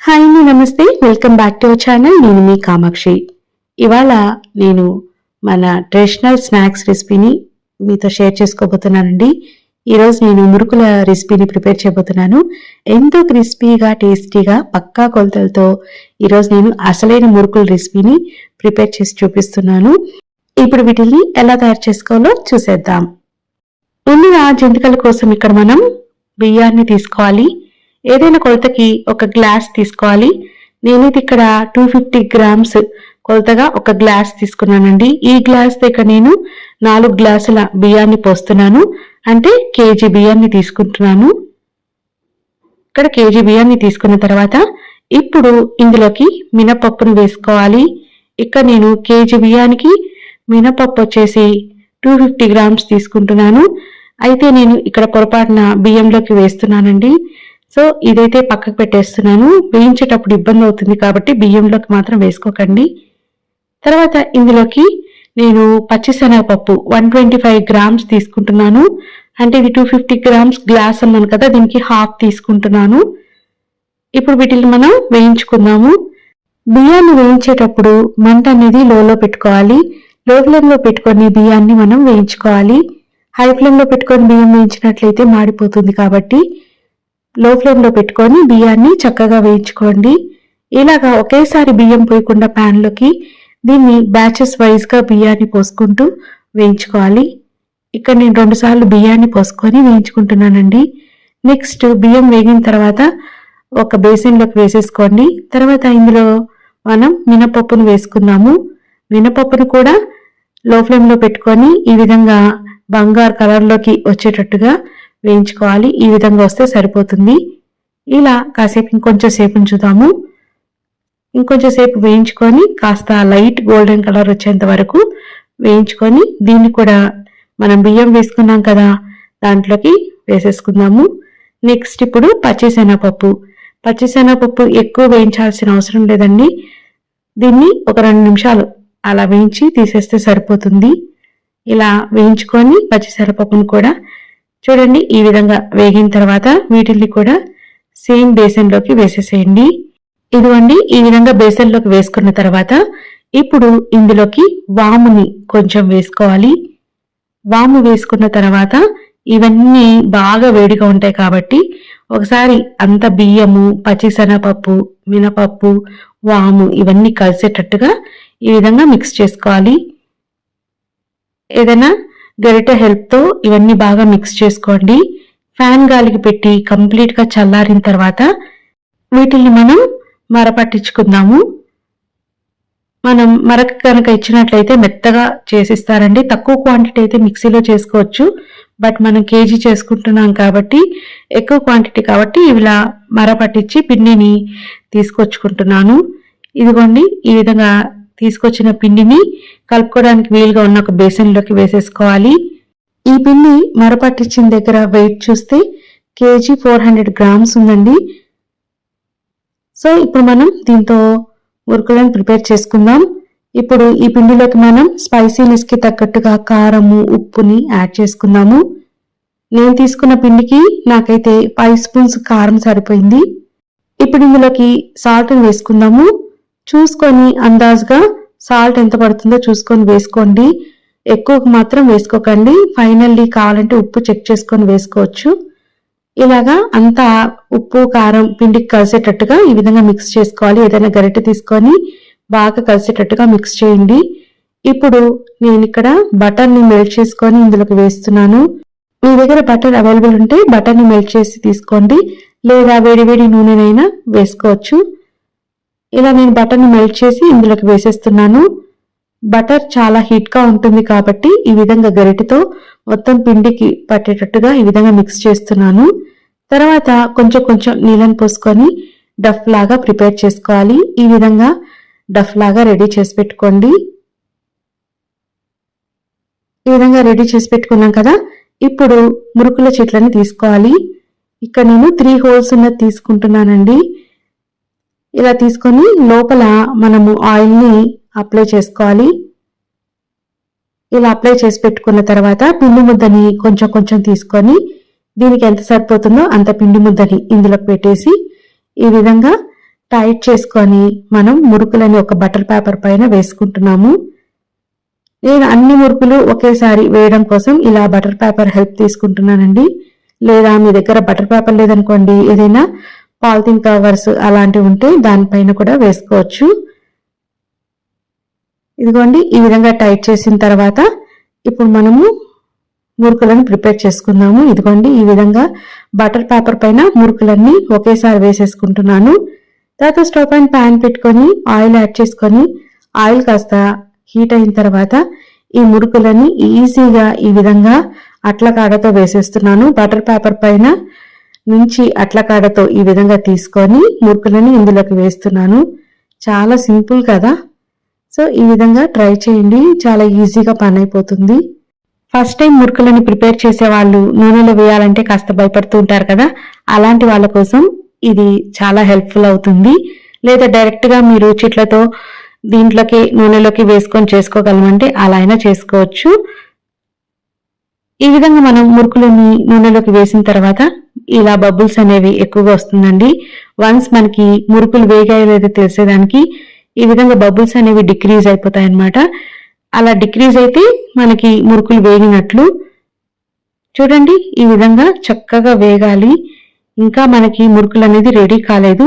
Hi అండి namaste. Welcome back to our channel. నేను మీ కామాక్షి. ఇవాళ నేను మన ట్రెడిషనల్ స్నాక్స్ రెసిపీని మీతో షేర్ చేసుకోబోతున్నానండి. ఈరోజు నేను మురుకుల రెసిపీని ప్రిపేర్ చేయబోతున్నాను. ఎంతో క్రిస్పీగా టేస్టీగా పక్కా కొలతలతో ఈరోజు నేను అసలైన మురుకుల రెసిపీని ప్రిపేర్ చేసి చూపిస్తున్నాను. ఇప్పుడు వీటిని ఎలా తయారు చేసుకోవాలో చూసేద్దాం. ముందుగా జంతికల కోసం ఇక్కడ మనం బియ్యాన్ని తీసుకోవాలి. ఏదైనా కొలతకి ఒక గ్లాస్ తీసుకోవాలి. నేను ఇది ఇక్కడ టూ ఫిఫ్టీ గ్రామ్స్ కొలతగా ఒక గ్లాస్ తీసుకున్నానండి. ఈ గ్లాస్ ఇక్కడ నేను నాలుగు గ్లాసుల బియ్యాన్ని పోస్తున్నాను. అంటే కేజీ బియ్యాన్ని తీసుకుంటున్నాను. ఇక్కడ కేజీ బియ్యాన్ని తీసుకున్న తర్వాత ఇప్పుడు ఇందులోకి మినపప్పును వేసుకోవాలి. ఇక్కడ నేను కేజీ బియ్యానికి మినపప్పు వచ్చేసి టూ ఫిఫ్టీ గ్రామ్స్ తీసుకుంటున్నాను. అయితే నేను ఇక్కడ పొరపాటున బియ్యంలోకి వేస్తున్నానండి. సో ఇదైతే పక్కకు పెట్టేస్తున్నాను. వేయించేటప్పుడు ఇబ్బంది అవుతుంది కాబట్టి బియ్యంలోకి మాత్రం వేసుకోకండి. తర్వాత ఇందులోకి నేను పచ్చిశనగపప్పు వన్ ట్వంటీ ఫైవ్ గ్రామ్స్ తీసుకుంటున్నాను. అంటే ఇది టూ ఫిఫ్టీ గ్రామ్స్ గ్లాస్ అన్నాను కదా దీనికి హాఫ్ తీసుకుంటున్నాను. ఇప్పుడు వీటిని మనం వేయించుకుందాము. బియ్యాన్ని వేయించేటప్పుడు మంట అనేది లోలో పెట్టుకోవాలి. లో ఫ్లేమ్లో పెట్టుకొని బియ్యాన్ని మనం వేయించుకోవాలి. హై ఫ్లేమ్లో పెట్టుకొని బియ్యం వేయించినట్లయితే మాడిపోతుంది కాబట్టి లో ఫ్లేమ్లో పెట్టుకొని బియ్యాన్ని చక్కగా వేయించుకోండి. ఇలాగా ఒకేసారి బియ్యం పోయకుండా ప్యాన్లోకి దీన్ని బ్యాచెస్ వైజ్గా బియ్యాన్ని పోసుకుంటూ వేయించుకోవాలి. ఇక్కడ నేను రెండు సార్లు బియ్యాన్ని పోసుకొని వేయించుకుంటున్నానండి. నెక్స్ట్ బియ్యం వేగిన తర్వాత ఒక బేసిన్లోకి వేసేసుకోండి. తర్వాత ఇందులో మనం మినపప్పును వేసుకుందాము. మినపప్పును కూడా లో ఫ్లేమ్లో పెట్టుకొని ఈ విధంగా బంగారు కలర్లోకి వచ్చేటట్టుగా వేయించుకోవాలి. ఈ విధంగా వస్తే సరిపోతుంది. ఇలా కాసేపు ఇంకొంచెం సేపు ఉంచుదాము ఇంకొంచెం సేపు వేయించుకొని కాస్త లైట్ గోల్డెన్ కలర్ వచ్చేంత వరకు వేయించుకొని దీన్ని కూడా మనం బియ్యం వేసుకున్నాం కదా దాంట్లోకి వేసేసుకుందాము. నెక్స్ట్ ఇప్పుడు పచ్చిశనగపప్పు. పచ్చిశనగపప్పు ఎక్కువ వేయించాల్సిన అవసరం లేదండి. దీన్ని ఒక రెండు నిమిషాలు అలా వేయించి తీసేస్తే సరిపోతుంది. ఇలా వేయించుకొని పచ్చిశనగపప్పును కూడా చూడండి ఈ విధంగా వేగిన తర్వాత వీటిని కూడా సేమ్ బేసన్లోకి వేసేసేయండి. ఇదిగోండి ఈ విధంగా బేసన్లోకి వేసుకున్న తర్వాత ఇప్పుడు ఇందులోకి వాముని కొంచెం వేసుకోవాలి. వాము వేసుకున్న తర్వాత ఇవన్నీ బాగా వేడిగా ఉంటాయి కాబట్టి ఒకసారి అంత బియ్యము పచ్చిసెనపప్పు మినపప్పు వాము ఇవన్నీ కలిసేటట్టుగా ఈ విధంగా మిక్స్ చేసుకోవాలి. ఏదైనా గరిటె హెల్ప్తో ఇవన్నీ బాగా మిక్స్ చేసుకోండి. ఫ్యాన్ గాలికి పెట్టి కంప్లీట్గా చల్లారిన తర్వాత వీటిని మనం మరపట్టించుకుందాము. మనం మరక కనుక ఇచ్చినట్లయితే మెత్తగా చేసిస్తారండి. తక్కువ క్వాంటిటీ అయితే మిక్సీలో చేసుకోవచ్చు. బట్ మనం కేజీ చేసుకుంటున్నాం కాబట్టి ఎక్కువ క్వాంటిటీ కాబట్టి ఇలా మరపట్టించి పిండిని తీసుకొచ్చుకుంటున్నాను. ఇదిగోండి ఈ విధంగా తీసుకొచ్చిన పిండిని కలుపుకోవడానికి వీలుగా ఉన్న ఒక బేసిన్లోకి వేసేసుకోవాలి. ఈ పిండి మరపట్టించిన దగ్గర వెయిట్ చూస్తే కేజీ ఫోర్ హండ్రెడ్ గ్రామ్స్ ఉందండి. సో ఇప్పుడు మనం దీంతో మురుకులను ప్రిపేర్ చేసుకుందాం. ఇప్పుడు ఈ పిండిలోకి మనం స్పైసీనెస్కి తగ్గట్టుగా కారము ఉప్పుని యాడ్ చేసుకుందాము. నేను తీసుకున్న పిండికి నాకైతే ఫైవ్ స్పూన్స్ కారం సరిపోయింది. ఇప్పుడు ఇందులోకి సాల్ట్ వేసుకుందాము. చూసుకొని అందాజుగా సాల్ట్ ఎంత పడుతుందో చూసుకొని వేసుకోండి. ఎక్కువ మాత్రం వేసుకోకండి. ఫైనల్లీ కావాలంటే ఉప్పు చెక్ చేసుకొని వేసుకోవచ్చు. ఇలాగా అంతా ఉప్పు కారం పిండికి కలిసేటట్టుగా ఈ విధంగా మిక్స్ చేసుకోవాలి. ఏదైనా గరిటె తీసుకొని బాగా కలిసేటట్టుగా మిక్స్ చేయండి. ఇప్పుడు నేను ఇక్కడ బటర్ని మెల్ట్ చేసుకొని ఇందులోకి వేస్తున్నాను. మీ దగ్గర బటర్ అవైలబుల్ ఉంటే బటర్ని మెల్ట్ చేసి తీసుకోండి. లేదా వేడివేడి నూనెనైనా వేసుకోవచ్చు. ఇలా నేను బటర్ని మెల్ట్ చేసి ఇందులోకి వేసేస్తున్నాను. బటర్ చాలా హీట్గా ఉంటుంది కాబట్టి ఈ విధంగా గరిటెతో మొత్తం పిండికి పట్టేటట్టుగా ఈ విధంగా మిక్స్ చేస్తున్నాను. తర్వాత కొంచెం కొంచెం నీళ్ళని పోసుకొని డఫ్ లాగా ప్రిపేర్ చేసుకోవాలి. ఈ విధంగా డఫ్ లాగా రెడీ చేసి పెట్టుకోండి. ఈ విధంగా రెడీ చేసి పెట్టుకున్నాం కదా ఇప్పుడు మురుకుల చెట్లని తీసుకోవాలి. ఇక్కడ నేను త్రీ హోల్స్ ఉన్నది తీసుకుంటున్నానండి. ఇలా తీసుకొని లోపల మనము ఆయిల్ని అప్లై చేసుకోవాలి. ఇలా అప్లై చేసి పెట్టుకున్న తర్వాత పిండి ముద్దని కొంచెం కొంచెం తీసుకొని దీనికి ఎంత సరిపోతుందో అంత పిండి ముద్దని ఇందులో పెట్టేసి ఈ విధంగా టైట్ చేసుకొని మనం మురుకులని ఒక బటర్ పేపర్ పైన వేసుకుంటున్నాము. నేను అన్ని మురుకులు ఒకేసారి వేయడం కోసం ఇలా బటర్ పేపర్ హెల్ప్ తీసుకుంటున్నానండి. లేదా మీ దగ్గర బటర్ పేపర్ లేదనుకోండి ఏదైనా పాలిథిన్ కవర్స్ అలాంటివి ఉంటే దానిపైన కూడా వేసుకోవచ్చు. ఇదిగోండి ఈ విధంగా టైట్ చేసిన తర్వాత ఇప్పుడు మనము మురుకులను ప్రిపేర్ చేసుకుందాము. ఇదిగోండి ఈ విధంగా బటర్ పేపర్ పైన మురుకులన్నీ ఒకేసారి వేసేసుకుంటున్నాను. తర్వాత స్టవ్ పైన ప్యాన్ పెట్టుకొని ఆయిల్ యాడ్ చేసుకొని ఆయిల్ కాస్త హీట్ అయిన తర్వాత ఈ మురుకులని ఈజీగా ఈ విధంగా అట్ల కాడతో వేసేస్తున్నాను. బటర్ పేపర్ పైన నుంచి అట్ల కాడతో ఈ విధంగా తీసుకొని మురుకులని ఇందులోకి వేస్తున్నాను. చాలా సింపుల్ కదా? సో ఈ విధంగా ట్రై చేయండి. చాలా ఈజీగా పని అయిపోతుంది ఫస్ట్ టైం మురుకులని ప్రిపేర్ చేసే వాళ్ళు నూనెలో వేయాలంటే కాస్త భయపడుతూ ఉంటారు కదా? అలాంటి వాళ్ళ కోసం ఇది చాలా హెల్ప్ఫుల్ అవుతుంది. లేదా డైరెక్ట్గా మీరు చిట్లతో దీంట్లోకి నూనెలోకి వేసుకొని చేసుకోగలమంటే అలా అయినా చేసుకోవచ్చు. ఈ విధంగా మనం మురుకులని నూనెలోకి వేసిన తర్వాత ఇలా బబుల్స్ అనేవి ఎక్కువగా వస్తుందండి. వన్స్ మనకి మురుకులు వేగాయో లేదో తెలిసేదానికి ఈ విధంగా బబుల్స్ అనేవి డిక్రీజ్ అయిపోతాయి అన్నమాట అలా డిక్రీజ్ అయితే మనకి మురుకులు వేగినట్లు చూడండి ఈ విధంగా చక్కగా వేగాలి. ఇంకా మనకి మురుకులు అనేది రెడీ కాలేదు.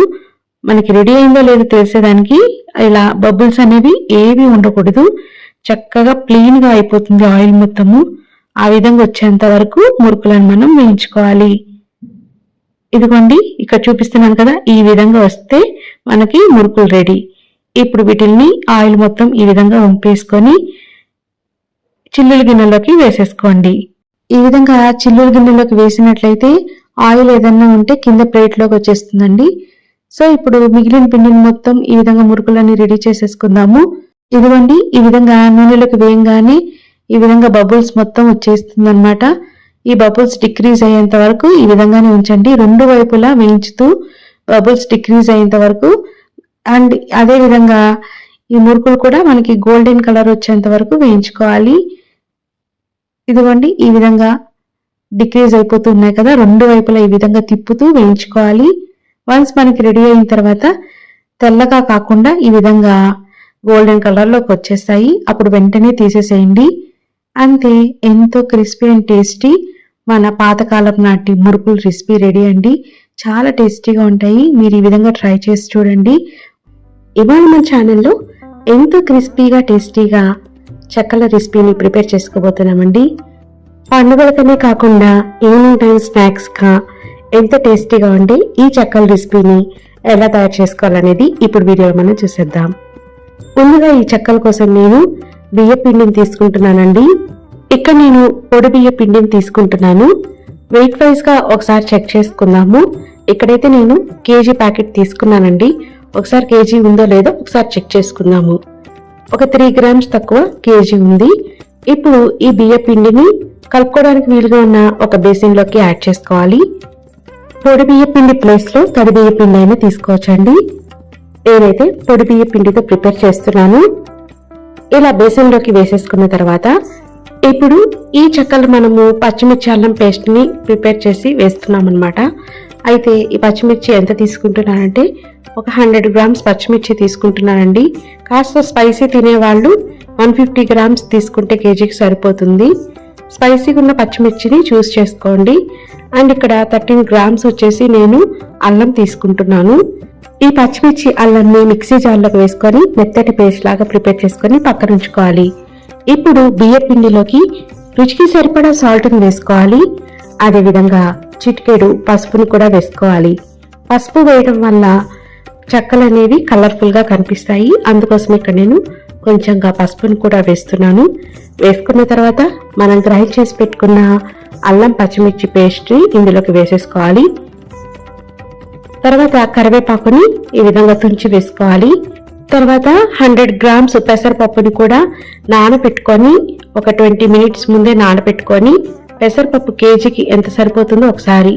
మనకి రెడీ అయిందో లేదో తెలిసేదానికి ఇలా బబుల్స్ అనేవి ఏవి ఉండకూడదు. చక్కగా ప్లెయిన్గా అయిపోతుంది ఆయిల్ మొత్తము. ఆ విధంగా వచ్చేంత వరకు మురుకులను మనం వేయించుకోవాలి. ఇదిగోండి ఇక్కడ చూపిస్తున్నాను కదా ఈ విధంగా వస్తే మనకి మురుకులు రెడీ. ఇప్పుడు వీటిల్ని ఆయిల్ మొత్తం ఈ విధంగా వంపేసుకొని చిల్లుల గిన్నెలోకి వేసేసుకోండి. ఈ విధంగా చిల్లుల గిన్నెలోకి వేసినట్లయితే ఆయిల్ ఏదన్నా ఉంటే కింద ప్లేట్లోకి వచ్చేస్తుందండి. సో ఇప్పుడు మిగిలిన పిండిని మొత్తం ఈ విధంగా మురుకులన్నీ రెడీ చేసేసుకుందాము. ఇదిగోండి ఈ విధంగా నూనెలోకి వేయంగానే ఈ విధంగా బబుల్స్ మొత్తం వచ్చేస్తుంది ఈ బబుల్స్ డిక్రీజ్ అయ్యేంత వరకు ఈ విధంగానే ఉంచండి. రెండు వైపులా వేయించుతూ బబుల్స్ డిక్రీజ్ అయ్యేంత వరకు. అండ్ అదే విధంగా ఈ మురుకులు కూడా మనకి గోల్డెన్ కలర్ వచ్చేంత వరకు వేయించుకోవాలి. ఇదిగోండి ఈ విధంగా డిక్రీజ్ అయిపోతున్నాయి కదా. రెండు వైపులా ఈ విధంగా తిప్పుతూ వేయించుకోవాలి. వన్స్ మనకి రెడీ అయిన తర్వాత తెల్లగా కాకుండా ఈ విధంగా గోల్డెన్ కలర్లోకి వచ్చేస్తాయి. అప్పుడు వెంటనే తీసేసేయండి. అంతే ఎంతో క్రిస్పీ అండ్ టేస్టీ మన పాతకాలం నాటి మురుకులు రెసిపీ రెడీ అండి. చాలా టేస్టీగా ఉంటాయి. మీరు ఈ విధంగా ట్రై చేసి చూడండి. ఇవాళ మన ఛానల్లో ఎంతో క్రిస్పీగా టేస్టీగా చెక్కల రెసిపీని ప్రిపేర్ చేసుకోబోతున్నామండి. పండుగలకనే కాకుండా ఈవినింగ్ టైం స్నాక్స్గా ఎంత టేస్టీగా ఉండే ఈ చెక్కల రెసిపీని ఎలా తయారు చేసుకోవాలనేది ఇప్పుడు వీడియోలో మనం చూసేద్దాం. ముందుగా ఈ చెక్కల కోసం నేను బియ్య పిండిని తీసుకుంటున్నానండి. ఇక్కడ నేను పొడి బియ్య పిండిని తీసుకుంటున్నాను. వెయిట్ వైజ్గా ఒకసారి చెక్ చేసుకుందాము. ఇక్కడైతే నేను కేజీ ప్యాకెట్ తీసుకున్నానండి. ఒకసారి కేజీ ఉందో లేదో ఒకసారి చెక్ చేసుకుందాము. ఒక త్రీ గ్రామ్స్ తక్కువ కేజీ ఉంది. ఇప్పుడు ఈ బియ్య పిండిని కలుపుకోవడానికి వీలుగా ఉన్న ఒక బేసిన్లోకి యాడ్ చేసుకోవాలి. పొడి బియ్య పిండి ప్లేస్లో తడి బియ్య పిండి అయినా తీసుకోవచ్చండి. నేనైతే పొడి బియ్య పిండితో ప్రిపేర్ చేస్తున్నాను ఇలా బేసన్లోకి వేసేసుకున్న తర్వాత ఇప్పుడు ఈ చెక్కలు మనము పచ్చిమిర్చి అల్లం పేస్ట్ని ప్రిపేర్ చేసి వేస్తున్నాం అనమాట అయితే ఈ పచ్చిమిర్చి ఎంత తీసుకుంటున్నానంటే ఒక హండ్రెడ్ గ్రామ్స్ పచ్చిమిర్చి తీసుకుంటున్నానండి. కాస్త స్పైసీ తినేవాళ్ళు వన్ ఫిఫ్టీ గ్రామ్స్ తీసుకుంటే కేజీకి సరిపోతుంది. స్పైసీగా ఉన్న పచ్చిమిర్చిని చూస్ చేసుకోండి. అండ్ ఇక్కడ థర్టీన్ గ్రామ్స్ వచ్చేసి నేను అల్లం తీసుకుంటున్నాను. ఈ పచ్చిమిర్చి అల్లంని మిక్సీ జార్లోకి వేసుకొని మెత్తటి పేస్ట్ లాగా ప్రిపేర్ చేసుకొని పక్కన ఉంచుకోవాలి. ఇప్పుడు బియ్య పిండిలోకి రుచికి సరిపడా సాల్ట్ని వేసుకోవాలి. అదేవిధంగా చిటికెడు పసుపుని కూడా వేసుకోవాలి. పసుపు వేయడం వల్ల చెక్కలు అనేవి కలర్ఫుల్గా కనిపిస్తాయి. అందుకోసం ఇక్కడ నేను కొంచెంగా పసుపుని కూడా వేస్తున్నాను. వేసుకున్న తర్వాత మనం గ్రైండ్ చేసి పెట్టుకున్న అల్లం పచ్చిమిర్చి పేస్ట్ని ఇందులోకి వేసేసుకోవాలి. తర్వాత కరివేపాకుని ఈ విధంగా తుంచి వేసుకోవాలి. తర్వాత హండ్రెడ్ గ్రామ్స్ పెసరపప్పుని కూడా నానబెట్టుకొని ఒక ట్వంటీ మినిట్స్ ముందే నానబెట్టుకొని పెసరపప్పు కేజీకి ఎంత సరిపోతుందో ఒకసారి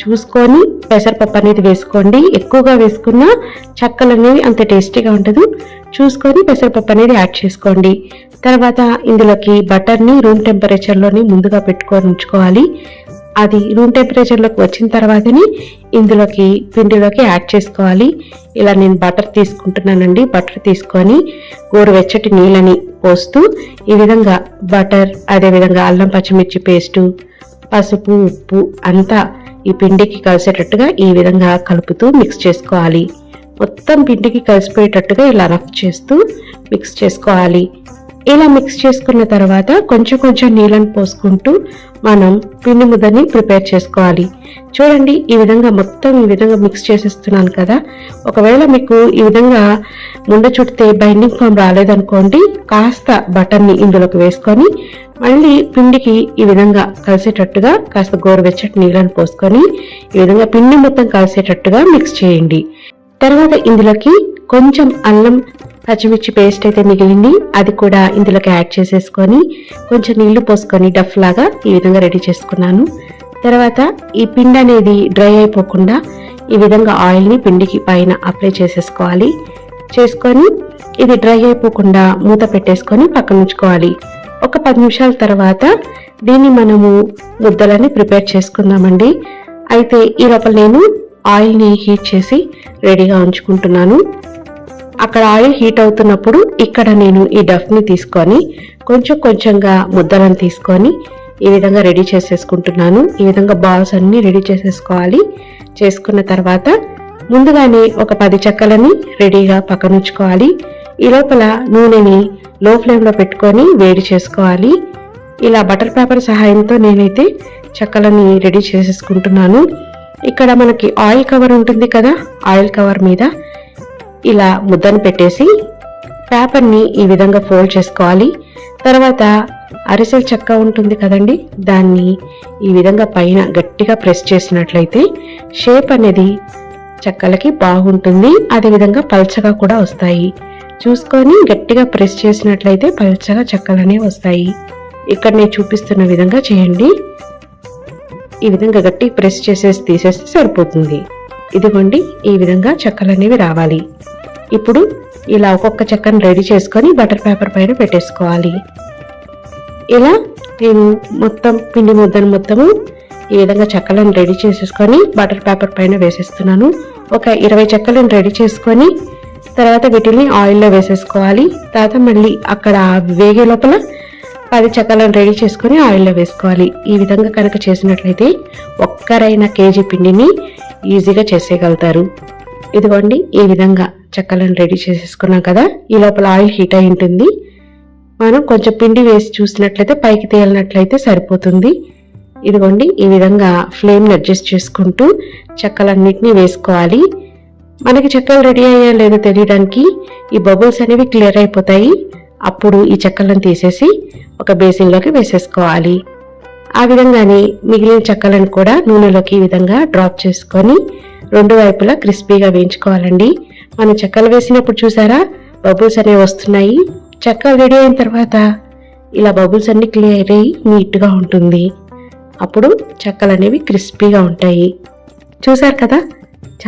చూసుకొని పెసరపప్పు అనేది వేసుకోండి. ఎక్కువగా వేసుకున్న చక్కలు అనేవి అంత టేస్టీగా ఉండదు. చూసుకొని పెసరపప్పు అనేది యాడ్ చేసుకోండి. తర్వాత ఇందులోకి బటర్ని రూమ్ టెంపరేచర్లోని ముందుగా పెట్టుకొని ఉంచుకోవాలి. అది రూమ్ టెంపరేచర్లోకి వచ్చిన తర్వాతని ఇందులోకి పిండిలోకి యాడ్ చేసుకోవాలి. ఇలా నేను బటర్ తీసుకుంటున్నానండి. బటర్ తీసుకొని గోరువెచ్చటి నీళ్ళని పోస్తూ ఈ విధంగా బటర్ అదేవిధంగా అల్లం పచ్చిమిర్చి పేస్టు పసుపు ఉప్పు అంతా ఈ పిండికి కలిసేటట్టుగా ఈ విధంగా కలుపుతూ మిక్స్ చేసుకోవాలి. మొత్తం పిండికి కలిసిపోయేటట్టుగా ఇలా రఫ్ చేస్తూ మిక్స్ చేసుకోవాలి. ఇలా మిక్స్ చేసుకున్న తర్వాత కొంచెం కొంచెం నీళ్ళని పోసుకుంటూ మనం పిండి ముద్దని ప్రిపేర్ చేసుకోవాలి. చూడండి ఈ విధంగా మొత్తం ఈ విధంగా మిక్స్ చేసేస్తున్నాను కదా. ఒకవేళ మీకు ఈ విధంగా ముండ చుడితే బైండింగ్ ఫామ్ రాలేదనుకోండి కాస్త బటన్ని ఇందులోకి వేసుకొని మళ్ళీ పిండికి ఈ విధంగా కలిసేటట్టుగా కాస్త గోరువెచ్చటి నీళ్ళని పోసుకొని ఈ విధంగా పిండి మొత్తం కలిసేటట్టుగా మిక్స్ చేయండి. తర్వాత ఇందులోకి కొంచెం అల్లం పచ్చిమిర్చి పేస్ట్ అయితే మిగిలింది. అది కూడా ఇందులోకి యాడ్ చేసేసుకొని కొంచెం నీళ్ళు పోసుకొని డఫ్ లాగా ఈ విధంగా రెడీ చేసుకున్నాను. తర్వాత ఈ పిండి అనేది డ్రై అయిపోకుండా ఈ విధంగా ఆయిల్ని పిండికి పైన అప్లై చేసేసుకోవాలి. చేసుకొని ఇది డ్రై అయిపోకుండా మూత పెట్టేసుకొని పక్కన ఉంచుకోవాలి. ఒక పది నిమిషాల తర్వాత దీన్ని మనము ముద్దలని ప్రిపేర్ చేసుకుందామండి. అయితే ఈ లోపల నేను ఆయిల్ని హీట్ చేసి రెడీగా ఉంచుకుంటున్నాను. అక్కడ ఆయిల్ హీట్ అవుతున్నప్పుడు ఇక్కడ నేను ఈ డఫ్ని తీసుకొని కొంచెం కొంచెంగా ముద్దలను తీసుకొని ఈ విధంగా రెడీ చేసేసుకుంటున్నాను. ఈ విధంగా బాల్స్ అన్నీ రెడీ చేసేసుకోవాలి. చేసుకున్న తర్వాత ముందుగానే ఒక పది చెక్కలని రెడీగా పక్కనుంచుకోవాలి. ఈ లోపల నూనెని లో ఫ్లేమ్లో పెట్టుకొని వేడి చేసుకోవాలి. ఇలా బటర్ పేపర్ సహాయంతో నేనైతే చెక్కలని రెడీ చేసేసుకుంటున్నాను. ఇక్కడ మనకి ఆయిల్ కవర్ ఉంటుంది కదా ఆయిల్ కవర్ మీద ఇలా ముద్దను పెట్టేసి పేపర్ని ఈ విధంగా ఫోల్డ్ చేసుకోవాలి. తర్వాత అరిసెల చెక్క ఉంటుంది కదండి దాన్ని ఈ విధంగా పైన గట్టిగా ప్రెస్ చేసినట్లయితే షేప్ అనేది చెక్కలకి బాగుంటుంది. అదేవిధంగా పల్చగా కూడా వస్తాయి. చూసుకొని గట్టిగా ప్రెస్ చేసినట్లయితే పల్చగా చెక్కలు అనేవి వస్తాయి. ఇక్కడ నేను చూపిస్తున్న విధంగా చేయండి. ఈ విధంగా గట్టి ప్రెస్ చేసేసి తీసేస్తే సరిపోతుంది. ఇదిగోండి ఈ విధంగా చెక్కలు అనేవి రావాలి. ఇప్పుడు ఇలా ఒక్కొక్క చెక్కను రెడీ చేసుకొని బటర్ పేపర్ పైన పెట్టేసుకోవాలి. ఇలా నేను మొత్తం పిండి ముద్దను మొత్తము ఈ విధంగా చెక్కలను రెడీ చేసేసుకొని బటర్ పేపర్ పైన వేసేస్తున్నాను. ఒక ఇరవై చెక్కలను రెడీ చేసుకొని తర్వాత వీటిని ఆయిల్లో వేసేసుకోవాలి. తర్వాత మళ్ళీ అక్కడ వేగే లోపల పది చెక్కలను రెడీ చేసుకొని ఆయిల్లో వేసుకోవాలి. ఈ విధంగా కనుక చేసినట్లయితే ఒక్కరైన కేజీ పిండిని ఈజీగా చేసేయగలుగుతారు. ఇదిగోండి ఈ విధంగా చెక్కలను రెడీ చేసేసుకున్నాం కదా. ఈ లోపల ఆయిల్ హీట్ అయి ఉంటుంది. మనం కొంచెం పిండి వేసి చూసినట్లయితే పైకి తేలినట్లయితే సరిపోతుంది. ఇదిగోండి ఈ విధంగా ఫ్లేమ్ని అడ్జస్ట్ చేసుకుంటూ చెక్కలన్నింటినీ వేసుకోవాలి. మనకి చెక్కలు రెడీ అయ్యా లేదో తెలియడానికి ఈ బబుల్స్ అనేవి క్లియర్ అయిపోతాయి. అప్పుడు ఈ చెక్కలను తీసేసి ఒక బేసిన్లోకి వేసేసుకోవాలి. ఆ విధంగానే మిగిలిన చెక్కలను కూడా నూనెలోకి ఈ విధంగా డ్రాప్ చేసుకొని రెండు వైపులా క్రిస్పీగా వేయించుకోవాలండి. మనం చెక్కలు వేసినప్పుడు చూసారా? బబుల్స్ అనేవి వస్తున్నాయి. చెక్కలు రెడీ అయిన తర్వాత ఇలా బబుల్స్ అన్ని క్లియర్ అయ్యి నీట్గా ఉంటుంది. అప్పుడు చెక్కలు అనేవి క్రిస్పీగా ఉంటాయి. చూసారు కదా?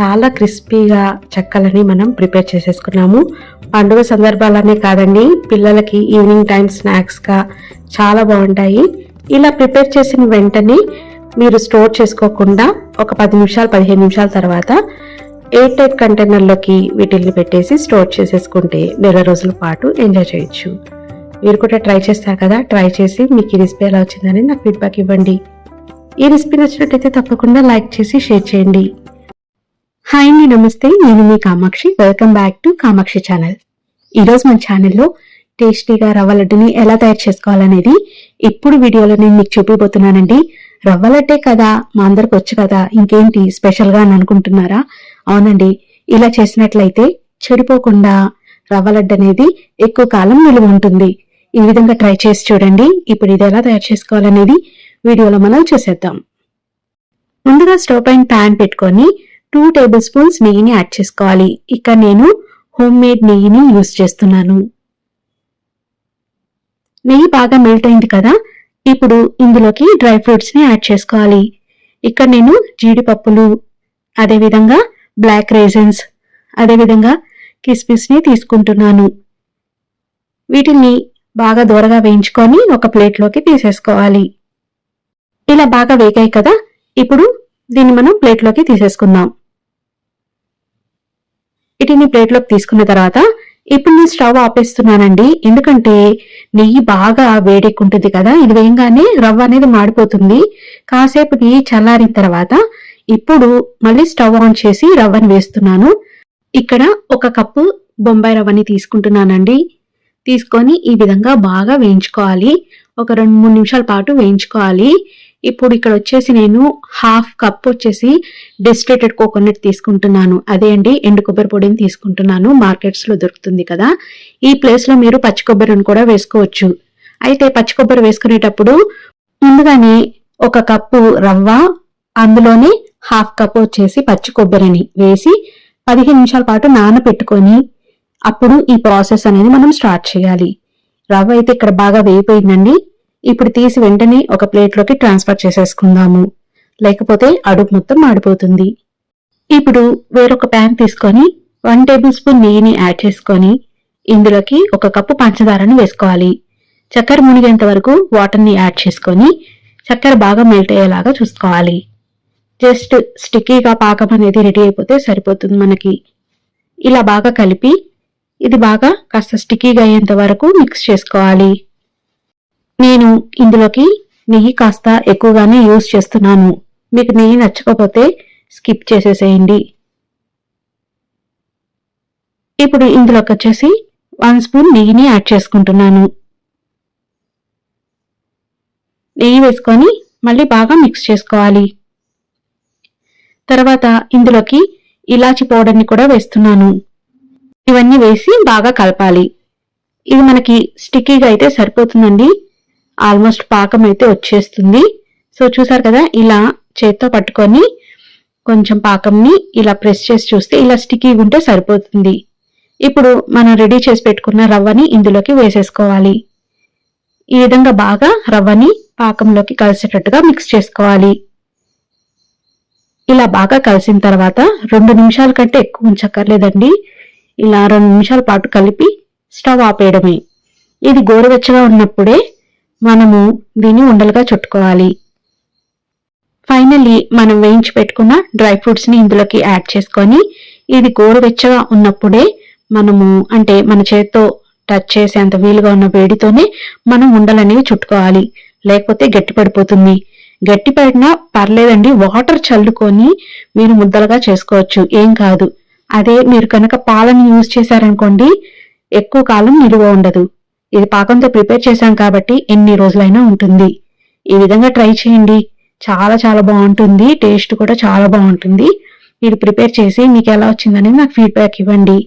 చాలా క్రిస్పీగా చెక్కలని మనం ప్రిపేర్ చేసేసుకున్నాము. పండుగ సందర్భాలనే కాదండి పిల్లలకి ఈవినింగ్ టైం స్నాక్స్గా చాలా బాగుంటాయి. ఇలా ప్రిపేర్ చేసిన వెంటనే మీరు స్టోర్ చేసుకోకుండా ఒక పది నిమిషాలు పదిహేను నిమిషాల తర్వాత ఎయిర్ టైట్ కంటైనర్లోకి వీటిల్ని పెట్టేసి స్టోర్ చేసేసుకుంటే నెల రోజుల పాటు ఎంజాయ్ చేయొచ్చు. మీరు కూడా ట్రై చేస్తారు కదా? ట్రై చేసి మీకు ఈ రెసిపీ ఎలా వచ్చిందని నాకు ఫీడ్బ్యాక్ ఇవ్వండి. ఈ రెసిపీ నచ్చినట్లయితే తప్పకుండా లైక్ చేసి షేర్ చేయండి. హాయ్ అండి నమస్తే. నేను మీ Kamakshi. Welcome back to Kamakshi channel. ఈరోజు మన ఛానల్లో టేస్టీగా రవ్వ లడ్డుని ఎలా తయారు చేసుకోవాలనేది ఇప్పుడు వీడియోలో నేను మీకు చూపిపోతున్నానండి రవ్వ లడ్డే కదా? మా అందరికి వచ్చు కదా? ఇంకేంటి? స్పెషల్గా అని అనుకుంటున్నారా? అవునండి. ఇలా చేసినట్లయితే చెడిపోకుండా రవ్వ అనేది ఎక్కువ కాలం నిలువ ఉంటుంది. ఈ విధంగా ట్రై చేసి చూడండి. ఇప్పుడు ఇది ఎలా తయారు చేసుకోవాలనేది వీడియోలో మనం చూసేద్దాం. ముందుగా స్టవ్ పైన ప్యాన్ పెట్టుకొని టూ టేబుల్ స్పూన్స్ నెయ్యిని యాడ్ చేసుకోవాలి. ఇక్కడ నేను హోమ్ మేడ్ నెయ్యిని యూస్ చేస్తున్నాను. నెయ్యి బాగా మెల్ట్ అయింది కదా? ఇప్పుడు ఇందులోకి డ్రై ఫ్రూట్స్ని యాడ్ చేసుకోవాలి. ఇక్కడ నేను జీడిపప్పులు అదేవిధంగా బ్లాక్ రైజన్స్. అదేవిధంగా కిస్మిస్ని తీసుకుంటున్నాను. వీటిని బాగా దూరగా వేయించుకొని ఒక ప్లేట్లోకి తీసేసుకోవాలి. ఇలా బాగా వేగాయి కదా ఇప్పుడు దీన్ని మనం ప్లేట్లోకి తీసేసుకుందాం. వీటిని ప్లేట్లోకి తీసుకున్న తర్వాత ఇప్పుడు నేను స్టవ్ ఆపేస్తున్నానండి. ఎందుకంటే నెయ్యి బాగా వేడెక్కుంటుంది కదా ఇది వేయంగానే రవ్వ అనేది మాడిపోతుంది. కాసేపు నెయ్యి చల్లారిన తర్వాత ఇప్పుడు మళ్ళీ స్టవ్ ఆన్ చేసి రవ్వని వేస్తున్నాను. ఇక్కడ ఒక కప్పు బొంబాయి రవ్వని తీసుకుంటున్నానండి. తీసుకొని ఈ విధంగా బాగా వేయించుకోవాలి. ఒక రెండు మూడు నిమిషాల పాటు వేయించుకోవాలి. ఇప్పుడు ఇక్కడ వచ్చేసి నేను హాఫ్ కప్ వచ్చేసి డెస్టిలేటెడ్ కోకోనట్ తీసుకుంటున్నాను. అదే అండి ఎండు కొబ్బరి పొడిని తీసుకుంటున్నాను. మార్కెట్స్లో దొరుకుతుంది కదా. ఈ ప్లేస్లో మీరు పచ్చి కొబ్బరిని కూడా వేసుకోవచ్చు. అయితే పచ్చి కొబ్బరి వేసుకునేటప్పుడు ముందుగానే ఒక కప్పు రవ్వ అందులోనే హాఫ్ కప్ వచ్చేసి పచ్చి కొబ్బరిని వేసి పదిహేను నిమిషాల పాటు నానబెట్టుకొని అప్పుడు ఈ ప్రాసెస్ అనేది మనం స్టార్ట్ చేయాలి. రవ్వ అయితే ఇక్కడ బాగా వేయిపోయిందండి ఇప్పుడు తీసి వెంటనే ఒక ప్లేట్లోకి ట్రాన్స్ఫర్ చేసేసుకుందాము. లేకపోతే అడుగు మొత్తం మాడిపోతుంది. ఇప్పుడు వేరొక ప్యాన్ తీసుకొని వన్ టేబుల్ స్పూన్ నెయ్యిని యాడ్ చేసుకొని ఇందులోకి ఒక కప్పు పంచదారను వేసుకోవాలి. చక్కెర మునిగేంత వరకు వాటర్ని యాడ్ చేసుకొని చక్కెర బాగా మెల్ట్ అయ్యేలాగా చూసుకోవాలి. జస్ట్ స్టిక్కీగా పాకం అనేది రెడీ అయిపోతే సరిపోతుంది మనకి. ఇలా బాగా కలిపి ఇది బాగా కాస్త స్టిక్కీగా అయ్యేంత వరకు మిక్స్ చేసుకోవాలి. నేను ఇందులోకి నెయ్యి కాస్త ఎక్కువగానే యూజ్ చేస్తున్నాను. మీకు నెయ్యి నచ్చకపోతే స్కిప్ చేసేసేయండి. ఇప్పుడు ఇందులోకి వచ్చేసి వన్ స్పూన్ నెయ్యిని యాడ్ చేసుకుంటున్నాను. నెయ్యి వేసుకొని మళ్ళీ బాగా మిక్స్ చేసుకోవాలి. తర్వాత ఇందులోకి ఇలాచి పౌడర్ని కూడా వేస్తున్నాను. ఇవన్నీ వేసి బాగా కలపాలి. ఇది మనకి స్టిక్కీగా అయితే సరిపోతుందండి. ఆల్మోస్ట్ పాకం అయితే వచ్చేస్తుంది. సో చూసారు కదా ఇలా చేత్తో పట్టుకొని కొంచెం పాకంని ఇలా ప్రెస్ చేసి చూస్తే ఇలా స్టిక్కీగా ఉంటే సరిపోతుంది. ఇప్పుడు మనం రెడీ చేసి పెట్టుకున్న రవ్వని ఇందులోకి వేసేసుకోవాలి. ఈ విధంగా బాగా రవ్వని పాకంలోకి కలిసేటట్టుగా మిక్స్ చేసుకోవాలి. ఇలా బాగా కలిసిన తర్వాత రెండు నిమిషాల కంటే ఎక్కువ ఉంచక్కర్లేదండి. ఇలా రెండు నిమిషాల పాటు కలిపి స్టవ్ ఆపేయడమే. ఇది గోరువెచ్చగా ఉన్నప్పుడే మనము దీన్ని ఉండలుగా చుట్టుకోవాలి. ఫైనల్లీ మనం వేయించి పెట్టుకున్న డ్రై ఫ్రూట్స్ని ఇందులోకి యాడ్ చేసుకొని ఇది గోరువెచ్చగా ఉన్నప్పుడే మనము అంటే మన చేత్తో టచ్ చేసేంత వీలుగా ఉన్న వేడితోనే మనం ఉండలనేవి చుట్టుకోవాలి. లేకపోతే గట్టిపడిపోతుంది. గట్టిపడినా పర్లేదండి వాటర్ చల్లుకొని మీరు ముద్దలుగా చేసుకోవచ్చు. ఏం కాదు. అదే మీరు కనుక పాలను యూజ్ చేశారనుకోండి ఎక్కువ కాలం నిలువ ఉండదు. ఇది పాకంతో ప్రిపేర్ చేశాం కాబట్టి ఎన్ని రోజులైనా ఉంటుంది. ఈ విధంగా ట్రై చేయండి. చాలా చాలా బాగుంటుంది. టేస్ట్ కూడా చాలా బాగుంటుంది. మీరు ప్రిపేర్ చేసి మీకు ఎలా వచ్చిందని నాకు ఫీడ్బ్యాక్ ఇవ్వండి.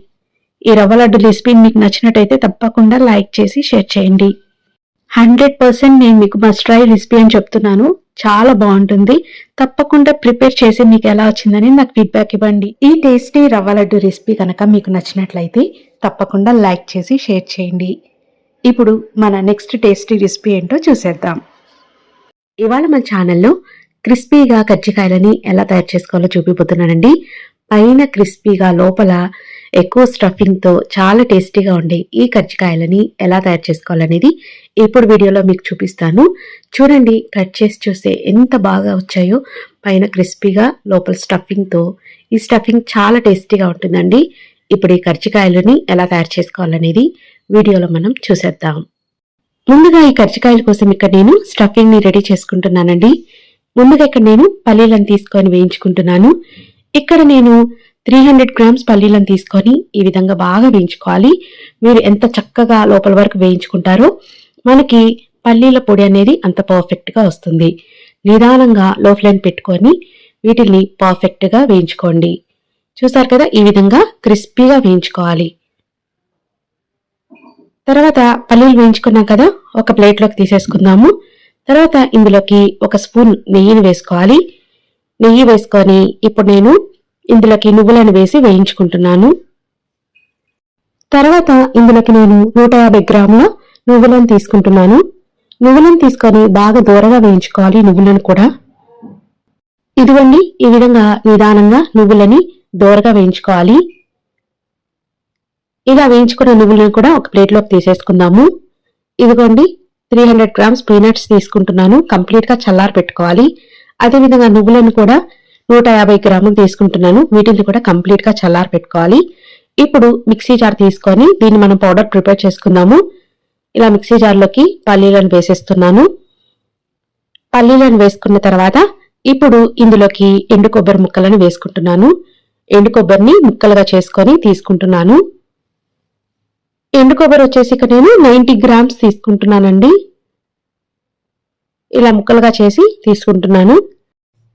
ఈ రవ్వ లడ్డు రెసిపీ మీకు నచ్చినట్టయితే తప్పకుండా లైక్ చేసి షేర్ చేయండి. హండ్రెడ్ పర్సెంట్ నేను మీకు మస్ట్ ట్రై రెసిపీ అని చెప్తున్నాను. చాలా బాగుంటుంది. తప్పకుండా ప్రిపేర్ చేసి మీకు ఎలా వచ్చిందని నాకు ఫీడ్బ్యాక్ ఇవ్వండి. ఈ టేస్టీ రవ్వ లడ్డు రెసిపీ కనుక మీకు నచ్చినట్లయితే తప్పకుండా లైక్ చేసి షేర్ చేయండి. ఇప్పుడు మన నెక్స్ట్ టేస్టీ రెసిపీ ఏంటో చూసేద్దాం. ఇవాళ మన ఛానల్లో క్రిస్పీగా కజ్జికాయలని ఎలా తయారు చేసుకోవాలో చూపిపోతున్నానండి పైన క్రిస్పీగా లోపల ఎక్కువ స్టఫింగ్తో చాలా టేస్టీగా ఉండే ఈ కజ్జికాయలని ఎలా తయారు చేసుకోవాలనేది ఇప్పుడు వీడియోలో మీకు చూపిస్తాను. చూడండి కట్ చేసి చూస్తే ఎంత బాగా వచ్చాయో. పైన క్రిస్పీగా లోపల స్టఫింగ్తో ఈ స్టఫింగ్ చాలా టేస్టీగా ఉంటుందండి. ఇప్పుడు ఈ కజ్జికాయలని ఎలా తయారు చేసుకోవాలనేది వీడియోలో మనం చూసేద్దాం. ముందుగా ఈ కజ్జికాయల కోసం ఇక్కడ నేను స్టఫింగ్ని రెడీ చేసుకుంటున్నానండి. ముందుగా ఇక్కడ నేను పల్లీలను తీసుకొని వేయించుకుంటున్నాను. ఇక్కడ నేను త్రీ హండ్రెడ్ గ్రామ్స్ పల్లీలను తీసుకొని ఈ విధంగా బాగా వేయించుకోవాలి. మీరు ఎంత చక్కగా లోపల వరకు వేయించుకుంటారో మనకి పల్లీల పొడి అనేది అంత పర్ఫెక్ట్గా వస్తుంది. నిదానంగా లో ఫ్లేమ్ పెట్టుకొని వీటిని పర్ఫెక్ట్గా వేయించుకోండి. చూసారు కదా ఈ విధంగా క్రిస్పీగా వేయించుకోవాలి. తర్వాత పల్లీలు వేయించుకున్నాం కదా ఒక ప్లేట్లోకి తీసేసుకుందాము. తర్వాత ఇందులోకి ఒక స్పూన్ నెయ్యిని వేసుకోవాలి. నెయ్యి వేసుకొని ఇప్పుడు నేను ఇందులోకి నువ్వులను వేసి వేయించుకుంటున్నాను. తర్వాత ఇందులోకి నేను నూట యాభై గ్రాముల నువ్వులను తీసుకుంటున్నాను. నువ్వులను తీసుకొని బాగా దూరగా వేయించుకోవాలి నువ్వులను కూడా. ఇదిగోండి ఈ విధంగా నిదానంగా నువ్వులని దూరగా వేయించుకోవాలి. ఇలా వేయించుకున్న నువ్వులను కూడా ఒక ప్లేట్లోకి తీసేసుకుందాము. ఇదిగోండి త్రీ హండ్రెడ్ గ్రామ్స్ పీనట్స్ తీసుకుంటున్నాను. కంప్లీట్గా చల్లారి పెట్టుకోవాలి అదేవిధంగా నువ్వులను కూడా నూట యాభై గ్రాములు తీసుకుంటున్నాను. వీటిని కూడా కంప్లీట్గా చల్లారి పెట్టుకోవాలి. ఇప్పుడు మిక్సీ జార్ తీసుకొని దీన్ని మనం పౌడర్ ప్రిపేర్ చేసుకుందాము. ఇలా మిక్సీ జార్లోకి పల్లీలను వేసేస్తున్నాను. పల్లీలను వేసుకున్న తర్వాత ఇప్పుడు ఇందులోకి ఎండు కొబ్బరి ముక్కలను వేసుకుంటున్నాను. ఎండు కొబ్బరిని ముక్కలుగా చేసుకొని తీసుకుంటున్నాను. ఎండు కొబ్బరి వచ్చేసి ఇక నేను నైంటీ గ్రామ్స్ తీసుకుంటున్నానండి. ఇలా ముక్కలుగా చేసి తీసుకుంటున్నాను.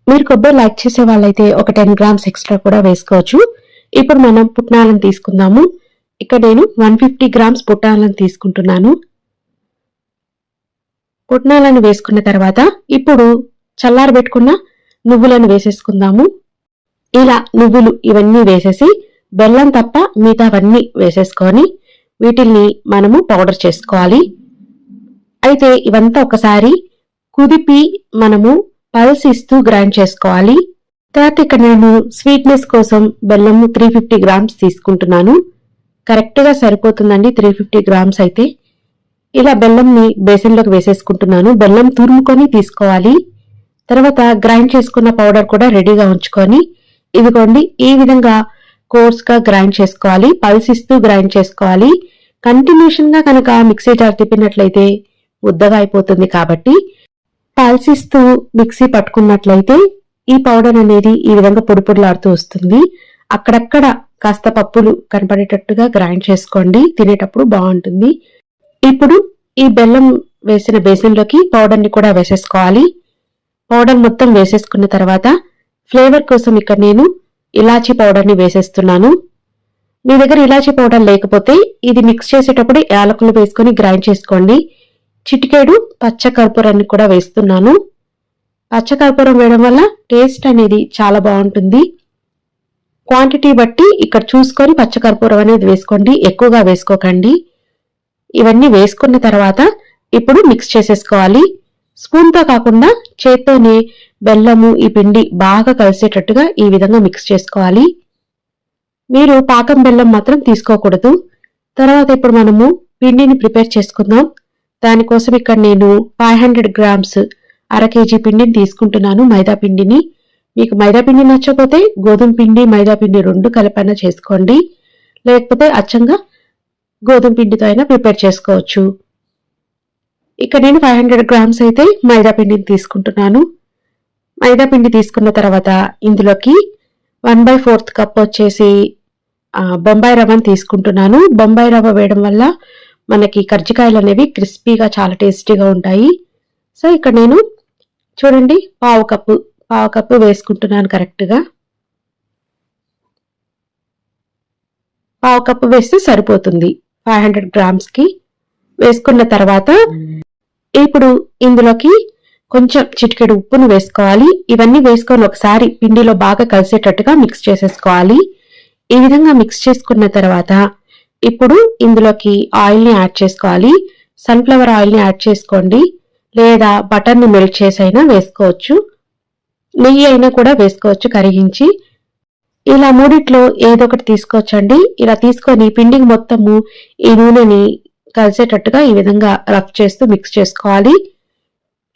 మీరు కొబ్బరి లైక్ చేసే వాళ్ళైతే ఒక టెన్ గ్రామ్స్ ఎక్స్ట్రా కూడా వేసుకోవచ్చు. ఇప్పుడు మనం పుట్నాలను తీసుకుందాము. ఇక్కడ నేను వన్ ఫిఫ్టీ గ్రామ్స్ పుట్నాలను తీసుకుంటున్నాను. పుట్నాలను వేసుకున్న తర్వాత ఇప్పుడు చల్లారబెట్టుకున్న నువ్వులను వేసేసుకుందాము. ఇలా నువ్వులు ఇవన్నీ వేసేసి బెల్లం తప్ప మిగతావన్నీ వేసేసుకొని వీటిల్ని మనము పౌడర్ చేసుకోవాలి. అయితే ఇవంతా ఒకసారి కుదిపి మనము పల్స్ ఇస్తూ గ్రైండ్ చేసుకోవాలి. తర్వాత ఇక్కడ నేను స్వీట్నెస్ కోసం బెల్లం త్రీ ఫిఫ్టీ గ్రామ్స్ తీసుకుంటున్నాను. కరెక్ట్గా సరిపోతుందండి త్రీ ఫిఫ్టీ గ్రామ్స్ అయితే. ఇలా బెల్లంని బేసిన్లోకి వేసేసుకుంటున్నాను. బెల్లం తురుముకొని తీసుకోవాలి. తర్వాత గ్రైండ్ చేసుకున్న పౌడర్ కూడా రెడీగా ఉంచుకొని ఇదిగోండి ఈ విధంగా కోర్స్గా గ్రైండ్ చేసుకోవాలి. పల్స్ ఇస్తూ గ్రైండ్ చేసుకోవాలి. కంటిన్యూషన్గా కనుక మిక్సీ జార్ తిప్పినట్లయితే ముద్దగా అయిపోతుంది కాబట్టి పాల్సిస్తూ మిక్సీ పట్టుకున్నట్లయితే ఈ పౌడర్ అనేది ఈ విధంగా పొడిపొడిలాడుతూ వస్తుంది. అక్కడక్కడ కాస్త పప్పులు కనపడేటట్టుగా గ్రైండ్ చేసుకోండి. తినేటప్పుడు బాగుంటుంది. ఇప్పుడు ఈ బెల్లం వేసిన బేసిన్లోకి పౌడర్ని కూడా వేసేసుకోవాలి. పౌడర్ మొత్తం వేసేసుకున్న తర్వాత ఫ్లేవర్ కోసం ఇక్కడ నేను ఇలాచీ పౌడర్ని వేసేస్తున్నాను. మీ దగ్గర ఇలాచీ పౌడర్ లేకపోతే ఇది మిక్స్ చేసేటప్పుడు యాలకులు వేసుకొని గ్రైండ్ చేసుకోండి. చిటికేడు పచ్చకర్పూరాన్ని కూడా వేస్తున్నాను. పచ్చకర్పూరం వేయడం వల్ల టేస్ట్ అనేది చాలా బాగుంటుంది. క్వాంటిటీ బట్టి ఇక్కడ చూసుకొని పచ్చకర్పూరం అనేది వేసుకోండి. ఎక్కువగా వేసుకోకండి. ఇవన్నీ వేసుకున్న తర్వాత ఇప్పుడు మిక్స్ చేసేసుకోవాలి. స్పూన్తో కాకుండా చేత్తోనే బెల్లము ఈ పిండి బాగా కలిసేటట్టుగా ఈ విధంగా మిక్స్ చేసుకోవాలి. మీరు పాకం బెల్లం మాత్రం తీసుకోకూడదు. తర్వాత ఇప్పుడు మనము పిండిని ప్రిపేర్ చేసుకుందాం. దానికోసం ఇక్కడ నేను ఫైవ్ హండ్రెడ్ గ్రామ్స్ అర కేజీ పిండిని తీసుకుంటున్నాను మైదా పిండిని. మీకు మైదా పిండి నచ్చకపోతే గోధుమ పిండి మైదా పిండి రెండు కలిపైనా చేసుకోండి. లేకపోతే అచ్చంగా గోధుమ పిండితో అయినా ప్రిపేర్ చేసుకోవచ్చు. ఇక్కడ నేను ఫైవ్ హండ్రెడ్ గ్రామ్స్ అయితే మైదా పిండిని తీసుకుంటున్నాను. మైదా పిండి తీసుకున్న తర్వాత ఇందులోకి వన్ బై ఫోర్త్ కప్ వచ్చేసి బొంబాయి రవ్వని తీసుకుంటున్నాను. బొంబాయి రవ్వ వేయడం వల్ల మనకి కర్జికాయలు అనేవి క్రిస్పీగా చాలా టేస్టీగా ఉంటాయి. సో ఇక్కడ నేను చూడండి పావు కప్పు పావు కప్పు వేసుకుంటున్నాను కరెక్ట్గా. పావు కప్పు వేస్తే సరిపోతుంది ఫైవ్ హండ్రెడ్ గ్రామ్స్కి. వేసుకున్న తర్వాత ఇప్పుడు ఇందులోకి కొంచెం చిటికెడు ఉప్పును వేసుకోవాలి. ఇవన్నీ వేసుకొని ఒకసారి పిండిలో బాగా కలిసేటట్టుగా మిక్స్ చేసేసుకోవాలి. ఈ విధంగా మిక్స్ చేసుకున్న తర్వాత ఇప్పుడు ఇందులోకి ఆయిల్ని యాడ్ చేసుకోవాలి. సన్ఫ్లవర్ ఆయిల్ని యాడ్ చేసుకోండి. లేదా బటర్ని మెల్ట్ చేసి అయినా వేసుకోవచ్చు. నెయ్యి అయినా కూడా వేసుకోవచ్చు కరిగించి. ఇలా మూడిట్లో ఏదో ఒకటి తీసుకోవచ్చండి. ఇలా తీసుకొని పిండికి మొత్తము ఈ నూనెని కలిసేటట్టుగా ఈ విధంగా రఫ్ చేస్తూ మిక్స్ చేసుకోవాలి.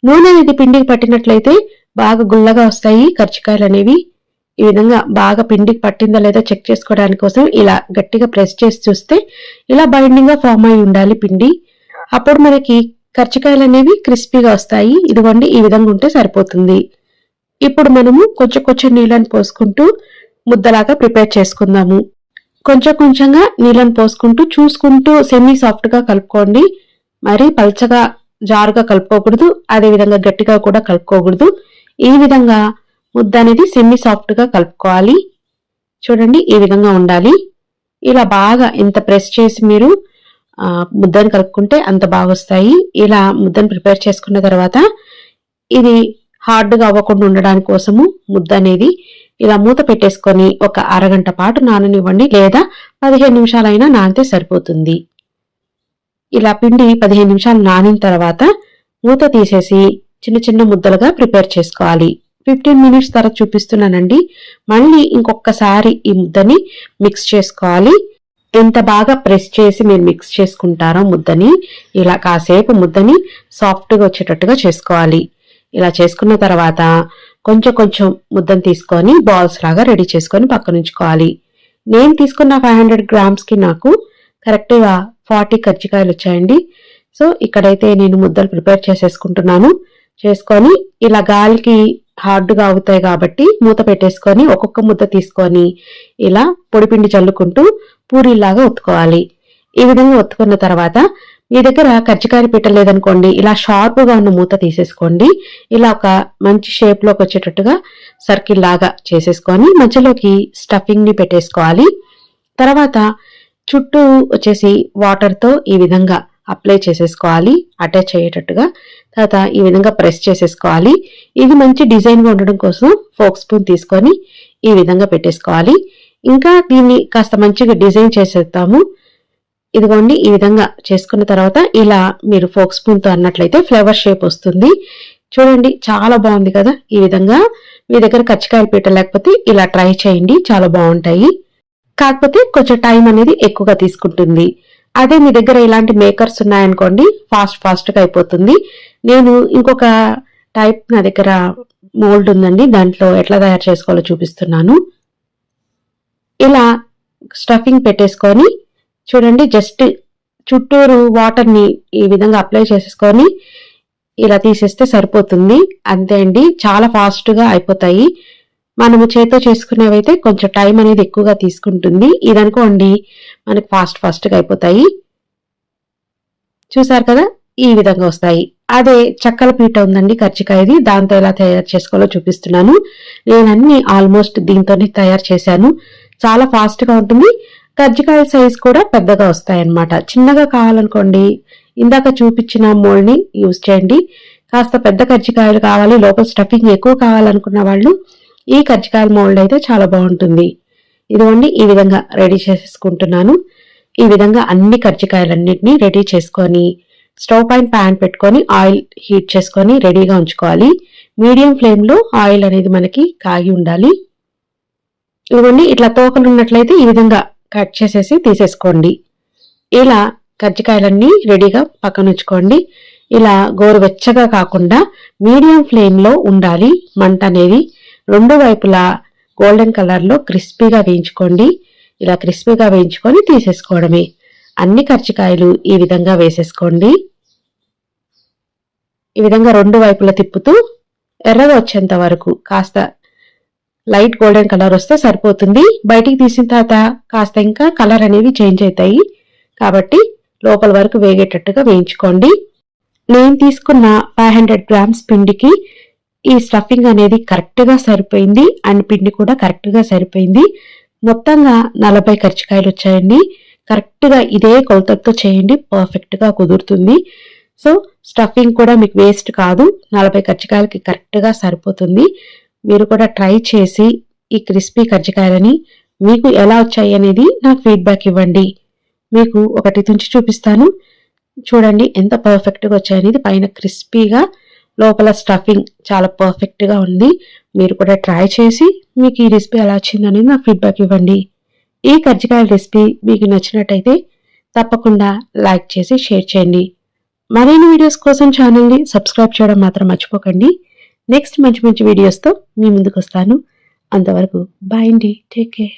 నూనె అనేది పిండికి పట్టినట్లయితే బాగా గుల్లగా వస్తాయి. కర్చికాయలు అనేవి ఈ విధంగా బాగా పిండికి పట్టిందా లేదా చెక్ చేసుకోవడానికి కోసం ఇలా గట్టిగా ప్రెస్ చేసి చూస్తే ఇలా బైండింగ్గా ఫామ్ అయి ఉండాలి పిండి. అప్పుడు మనకి కర్చికాయలు అనేవి క్రిస్పీగా వస్తాయి. ఇదిగోండి ఈ విధంగా ఉంటే సరిపోతుంది. ఇప్పుడు మనము కొంచెం కొంచెం నీళ్ళని పోసుకుంటూ ముద్దలాగా ప్రిపేర్ చేసుకుందాము. కొంచెం కొంచెంగా నీళ్ళని పోసుకుంటూ చూసుకుంటూ సెమీ సాఫ్ట్గా కలుపుకోండి. మరి పల్చగా జారుగా కలుపుకోకూడదు. అదే విధంగా గట్టిగా కూడా కలుపుకోకూడదు. ఈ విధంగా ముద్ద అనేది సెమీ సాఫ్ట్గా కలుపుకోవాలి. చూడండి ఈ విధంగా ఉండాలి. ఇలా బాగా ఇంత ప్రెస్ చేసి మీరు ముద్దను కలుపుకుంటే అంత బాగా వస్తాయి ఇలా ముద్దను ప్రిపేర్ చేసుకున్న తర్వాత ఇది హార్డ్గా అవ్వకుండా ఉండడానికి కోసము ముద్ద అనేది ఇలా మూత పెట్టేసుకొని ఒక అరగంట పాటు నాననివ్వండి లేదా పదిహేను నిమిషాలైనా నానితే సరిపోతుంది. ఇలా పిండి పదిహేను నిమిషాలు నానిన తర్వాత మూత తీసేసి చిన్న చిన్న ముద్దలుగా ప్రిపేర్ చేసుకోవాలి. ఫిఫ్టీన్ మినిట్స్ తర్వాత చూపిస్తున్నానండి. మళ్ళీ ఇంకొకసారి ఈ ముద్దని మిక్స్ చేసుకోవాలి. ఎంత బాగా ప్రెస్ చేసి మీరు మిక్స్ చేసుకుంటారో ముద్దని ఇలా కాసేపు ముద్దని సాఫ్ట్గా వచ్చేటట్టుగా చేసుకోవాలి. ఇలా చేసుకున్న తర్వాత కొంచెం కొంచెం ముద్దను తీసుకొని బాల్స్ లాగా రెడీ చేసుకొని పక్కన ఉంచుకోవాలి. నేను తీసుకున్న ఫైవ్ హండ్రెడ్ గ్రామ్స్కి నాకు కరెక్ట్గా ఫార్టీ కజ్జికాయలు వచ్చాయండి. సో ఇక్కడైతే నేను ముద్దలు ప్రిపేర్ చేసేసుకుంటున్నాను. చేసుకొని ఇలా గాలికి హార్డ్గా అవుతాయి కాబట్టి మూత పెట్టేసుకొని ఒక్కొక్క ముద్ద తీసుకొని ఇలా పొడిపిండి చల్లుకుంటూ పూరీలాగా ఒత్తుకోవాలి. ఈ విధంగా ఒత్తుకున్న తర్వాత మీ దగ్గర కజ్జికాయ పిట్ట లేదనుకోండి ఇలా షార్ప్గా ఉన్న మూత తీసేసుకోండి. ఇలా ఒక మంచి షేప్లోకి వచ్చేటట్టుగా సర్కిల్ లాగా చేసేసుకొని మధ్యలోకి స్టఫింగ్ని పెట్టేసుకోవాలి. తర్వాత చుట్టూ వచ్చేసి వాటర్తో ఈ విధంగా అప్లై చేసేసుకోవాలి అటాచ్ అయ్యేటట్టుగా. తర్వాత ఈ విధంగా ప్రెస్ చేసేసుకోవాలి. ఇది మంచి డిజైన్గా ఉండడం కోసం ఫోక్ స్పూన్ తీసుకొని ఈ విధంగా పెట్టేసుకోవాలి. ఇంకా దీన్ని కాస్త మంచిగా డిజైన్ చేసేద్దాము. ఇదిగోండి ఈ విధంగా చేసుకున్న తర్వాత ఇలా మీరు ఫోక్ స్పూన్తో అన్నట్లయితే ఫ్లేవర్ షేప్ వస్తుంది. చూడండి చాలా బాగుంది కదా ఈ విధంగా. మీ దగ్గర కచ్చికాయలు పీట లేకపోతే ఇలా ట్రై చేయండి చాలా బాగుంటాయి. కాకపోతే కొంచెం టైం అనేది ఎక్కువగా తీసుకుంటుంది. అదే మీ దగ్గర ఇలాంటి మేకర్స్ ఉన్నాయనుకోండి ఫాస్ట్ ఫాస్ట్గా అయిపోతుంది. నేను ఇంకొక టైప్ నా దగ్గర మోల్డ్ ఉందండి దాంట్లో ఎట్లా తయారు చేసుకోవాలో చూపిస్తున్నాను. ఇలా స్టఫింగ్ పెట్టేసుకొని చూడండి జస్ట్ చుట్టూరు వాటర్ని ఈ విధంగా అప్లై చేసేసుకొని ఇలా తీసేస్తే సరిపోతుంది. అంతే అండి చాలా ఫాస్ట్గా అయిపోతాయి. మనము చేతో చేసుకునేవైతే కొంచెం టైం అనేది ఎక్కువగా తీసుకుంటుంది. ఇదనుకోండి మనకు ఫాస్ట్ ఫాస్ట్గా అయిపోతాయి. చూసారు కదా? ఈ విధంగా వస్తాయి. అదే చక్కల పీట ఉందండి కర్చికాయది దాంతో ఎలా తయారు చేసుకోవాలో చూపిస్తున్నాను. నేను అన్ని ఆల్మోస్ట్ దీంతోనే తయారు చేశాను. చాలా ఫాస్ట్గా ఉంటుంది. కర్జికాయల సైజ్ కూడా పెద్దగా వస్తాయి అన్నమాట చిన్నగా కావాలనుకోండి ఇందాక చూపించిన మోల్డ్ని యూజ్ చేయండి. కాస్త పెద్ద కర్జికాయలు కావాలి లోపల స్టఫింగ్ ఎక్కువ కావాలనుకున్న వాళ్ళు ఈ కజ్జికాయల మోల్డ్ అయితే చాలా బాగుంటుంది. ఇదిగోండి ఈ విధంగా రెడీ చేసేసుకుంటున్నాను. ఈ విధంగా అన్ని కజ్జికాయలన్నింటినీ రెడీ చేసుకొని స్టవ్ పైన ప్యాన్ పెట్టుకొని ఆయిల్ హీట్ చేసుకొని రెడీగా ఉంచుకోవాలి. మీడియం ఫ్లేమ్లో ఆయిల్ అనేది మనకి కాగి ఉండాలి. ఇదిగోండి ఇట్లా తోకలు ఉన్నట్లయితే ఈ విధంగా కట్ చేసేసి తీసేసుకోండి. ఇలా కజ్జికాయలన్నీ రెడీగా పక్కన ఉంచుకోండి. ఇలా గోరువెచ్చగా కాకుండా మీడియం ఫ్లేమ్లో ఉండాలి మంట అనేది. రెండు వైపులా గోల్డెన్ కలర్లో క్రిస్పీగా వేయించుకోండి. ఇలా క్రిస్పీగా వేయించుకొని తీసేసుకోవడమే. అన్ని కర్చికాయలు ఈ విధంగా వేసేసుకోండి. ఈ విధంగా రెండు వైపులా తిప్పుతూ ఎర్రగా వచ్చేంత వరకు కాస్త లైట్ గోల్డెన్ కలర్ వస్తే సరిపోతుంది. బయటికి తీసిన తర్వాత కాస్త ఇంకా కలర్ అనేవి చేంజ్ అవుతాయి. కాబట్టి లోపల వరకు వేగేటట్టుగా వేయించుకోండి. నేను తీసుకున్న ఫైవ్ హండ్రెడ్ గ్రామ్స్ పిండికి ఈ స్టఫింగ్ అనేది కరెక్ట్గా సరిపోయింది అండ్ పిండి కూడా కరెక్ట్గా సరిపోయింది. మొత్తంగా నలభై కర్చికాయలు వచ్చాయండి. కరెక్ట్గా ఇదే కొలతలతో చేయండి పర్ఫెక్ట్గా కుదురుతుంది. సో స్టఫింగ్ కూడా మీకు వేస్ట్ కాదు. నలభై కర్చికాయలకి కరెక్ట్గా సరిపోతుంది. మీరు కూడా ట్రై చేసి ఈ క్రిస్పీ కజ్జికాయలని మీకు ఎలా వచ్చాయి అనేది నాకు ఫీడ్బ్యాక్ ఇవ్వండి. మీకు ఒకటి తుంచి చూపిస్తాను. చూడండి ఎంత పర్ఫెక్ట్గా వచ్చాయనేది పైన క్రిస్పీగా లోపల స్టఫింగ్ చాలా పర్ఫెక్ట్గా ఉంది. మీరు కూడా ట్రై చేసి మీకు ఈ రెసిపీ ఎలా వచ్చింది అనేది నాకు ఫీడ్బ్యాక్ ఇవ్వండి. ఈ కజ్జికాయల రెసిపీ మీకు నచ్చినట్టయితే తప్పకుండా లైక్ చేసి షేర్ చేయండి. మరిన్ని వీడియోస్ కోసం ఛానల్ని సబ్స్క్రైబ్ చేయడం మాత్రం మర్చిపోకండి. నెక్స్ట్ మంచి మంచి వీడియోస్తో మీ ముందుకు వస్తాను. అంతవరకు బాయ్ అండి. Take care